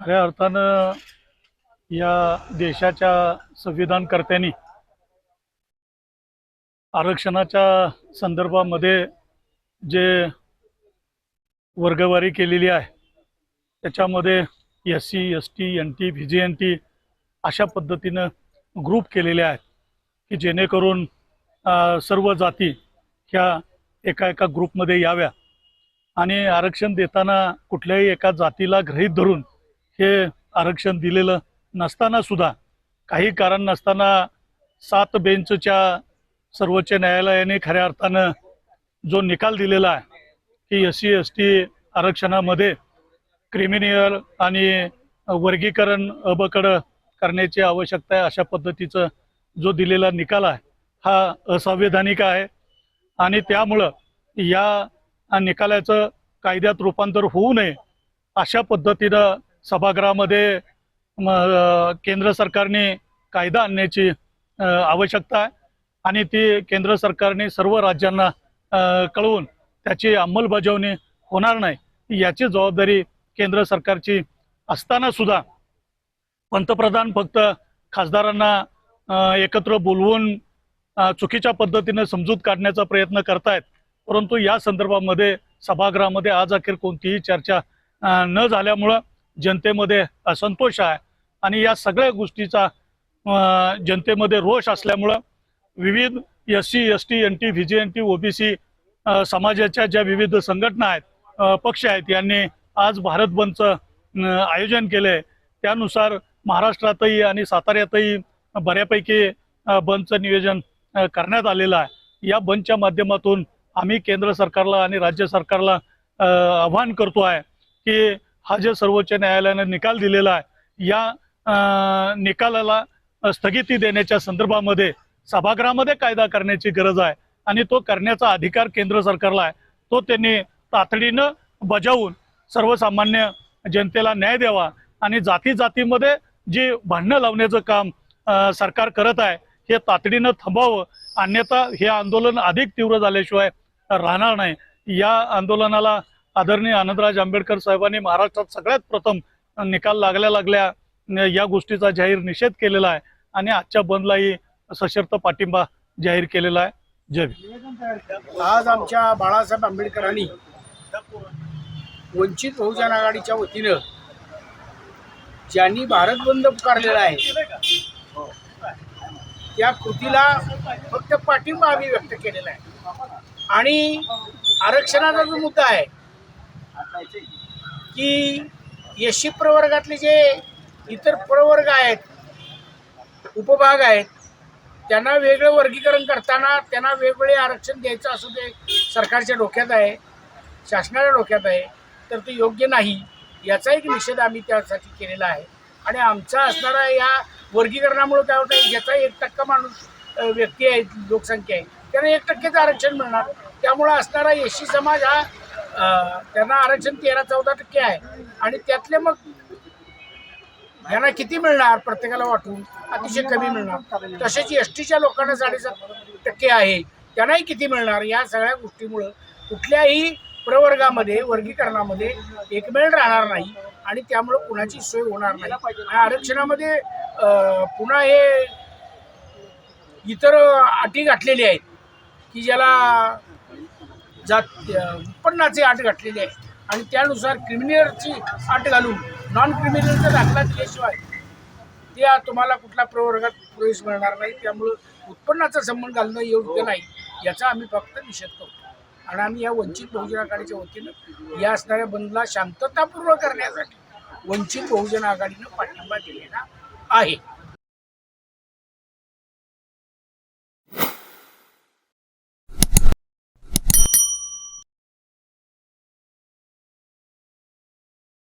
खऱ्या अर्थानं या देशाच्या संविधानकर्त्यांनी आरक्षणाच्या संदर्भामध्ये जे वर्गवारी केलेली आहे त्याच्यामध्ये S C S T N T V G N T अशा पद्धतीनं ग्रुप केलेले आहेत की जेणेकरून सर्व जाती ह्या एका एका ग्रुपमध्ये याव्या. आणि आरक्षण देताना कुठल्याही एका जातीला गृहीत धरून हे आरक्षण दिलेलं नसताना सुद्धा काही कारण नसताना सात बेंचच्या सर्वोच्च न्यायालयाने खऱ्या अर्थानं जो निकाल दिलेला आहे की एस सी एस टी आरक्षणामध्ये क्रिमिनियल आणि वर्गीकरण अबकड करण्याची आवश्यकता आहे अशा पद्धतीचं जो दिलेला निकाल आहे हा असंवैधानिक आहे. आणि त्यामुळं या निकालाचं कायद्यात रूपांतर होऊ नये अशा पद्धतीनं सभागृहामध्ये केंद्र सरकारने कायदा आणण्याची आवश्यकता आहे. आणि ती केंद्र सरकारने सर्व राज्यांना कळवून त्याची अंमलबजावणी होणार नाही याची जबाबदारी केंद्र सरकारची असताना सुद्धा पंतप्रधान फक्त खासदारांना एकत्र बोलवून चुकीच्या पद्धतीने समजूत काढण्याचा प्रयत्न करतायत. परंतु या संदर्भामध्ये सभागृहामध्ये आज अखेर कोणतीही चर्चा न झाल्यामुळं जनतेमध्ये असंतोष आहे आणि या सगळ्या गोष्टीचा जनतेमध्ये रोष असल्यामुळं विविध S C S T N T V G N T OBC समाजाच्या ज्या विविध संघटना आहेत पक्ष आहेत यांनी आज भारत बंदचं आयोजन केलं आहे त्यानुसार महाराष्ट्रातही आणि साताऱ्यातही बऱ्यापैकी बंदचं नियोजन करण्यात आलेलं आहे. या बंदच्या माध्यमातून आम्ही केंद्र सरकारला आणि राज्य सरकारला आव्हान करतो आहे की हा जे सर्वोच्च न्यायालयानं निकाल दिलेला आहे या निकालाला स्थगिती देण्याच्या संदर्भामध्ये सभागृहामध्ये कायदा करण्याची गरज आहे आणि तो करण्याचा अधिकार केंद्र सरकारला आहे. तो त्यांनी तातडीनं बजावून सर्वसामान्य जनतेला न्याय द्यावा आणि जाती जातीमध्ये जी भांडणं लावण्याचं काम सरकार करत आहे हे तातडीनं थांबावं. अन्यथा हे आंदोलन अधिक तीव्र झाल्याशिवाय राहणार नाही. या आंदोलनाला आदरणीय आनंदराज आंबेडकर साहेबांनी महाराष्ट्रात सगळ्यात प्रथम निकाल लागल्या लागल्या या गोष्टीचा जाहीर निषेध केलेला आहे. आणि आजच्या बंदलाही सशर्त पाठिंबा जाहीर केलेला आहे. जय आज आमच्या बाळासाहेब आंबेडकरांनी वंचित बहुजन आघाडीच्या वतीनं ज्यांनी भारत बंद पुकारलेला आहे त्या कृतीला फक्त पाठिंबा आम्ही व्यक्त केलेला आहे. आणि आरक्षणाचा जो मुद्दा आहे की यशी प्रवर्गातले जे इतर प्रवर्ग आहेत उपभाग आहेत त्यांना वेगळं वर्गीकरण करताना त्यांना वेगवेगळे आरक्षण द्यायचं असं ते सरकारच्या डोक्यात आहे शासनाच्या डोक्यात आहे तर ते योग्य नाही याचा एक निषेध आम्ही त्यासाठी केलेला आहे. आणि आमचा असणारा या वर्गीकरणामुळे काय होतं ज्याचा एक टक्का माणूस व्यक्ती आहे लोकसंख्या आहे त्यांना एक टक्केचं आरक्षण मिळणार. त्यामुळं असणारा एससी समाज हा त्यांना आरक्षण तेरा चौदा टक्के आहे. आणि त्यातले मग यांना किती मिळणार प्रत्येकाला वाटून? अतिशय कमी मिळणार. तसेच एस टीच्या लोकांना साडेसात टक्के आहे. त्यांनाही किती मिळणार? या सगळ्या गोष्टीमुळं कुठल्याही प्रवर्गामध्ये वर्गीकरणामध्ये एकमेळ राहणार नाही. आणि त्यामुळं कुणाची सोय होणार नाही. आणि आरक्षणामध्ये पुन्हा हे इतर अटी घातलेली आहेत. की ज्याला जात उत्पन्नाची आट घातलेली आहे आणि त्यानुसार क्रिमिनलची आट घालून नॉन क्रिमिनलचा दाखला दिल्याशिवाय त्या तुम्हाला कुठल्या प्रवर्गात प्रवेश मिळणार नाही. त्यामुळं उत्पन्नाचा संबंध घालणं योग्य नाही याचा आम्ही फक्त निषेध करतो. आणि आम्ही या वंचित बहुजन आघाडीच्या वतीनं या असणाऱ्या बंदला शांततापूर्वक करण्यासाठी वंचित बहुजन आघाडीनं पाठिंबा दिलेला आहे.